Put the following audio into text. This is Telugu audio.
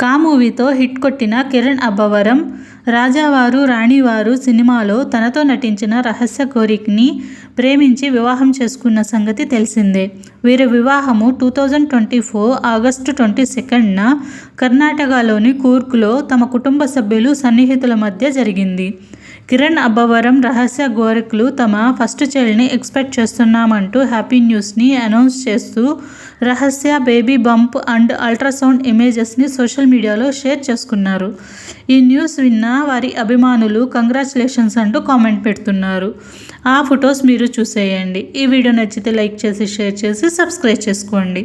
కా మూవీతో హిట్ కొట్టిన కిరణ్ అబ్బవరం రాజావారు రాణివారు సినిమాలో తనతో నటించిన రహస్య కోరిక్ని ప్రేమించి వివాహం చేసుకున్న సంగతి తెలిసిందే. వీరి వివాహము two thousand twenty four August twenty సెకండ్న కర్ణాటకలోని కూర్గ్లో తమ కుటుంబ సభ్యులు సన్నిహితుల మధ్య జరిగింది. కిరణ్ అబ్బవరం రహస్య గోరఖ్లు తమ ఫస్ట్ చైల్డ్ని ఎక్స్పెక్ట్ చేస్తున్నామంటూ హ్యాపీ న్యూస్ని అనౌన్స్ చేస్తూ Rahasya baby bump and ultrasound ఇమేజెస్ని social మీడియాలో షేర్ చేసుకున్నారు. ఈ న్యూస్ విన్న వారి అభిమానులు కంగ్రాచులేషన్స్ అంటూ కామెంట్ పెడుతున్నారు. ఆ ఫొటోస్ మీరు చూసేయండి. ఈ వీడియో నచ్చితే లైక్ చేసి షేర్ చేసి సబ్స్క్రైబ్ చేసుకోండి.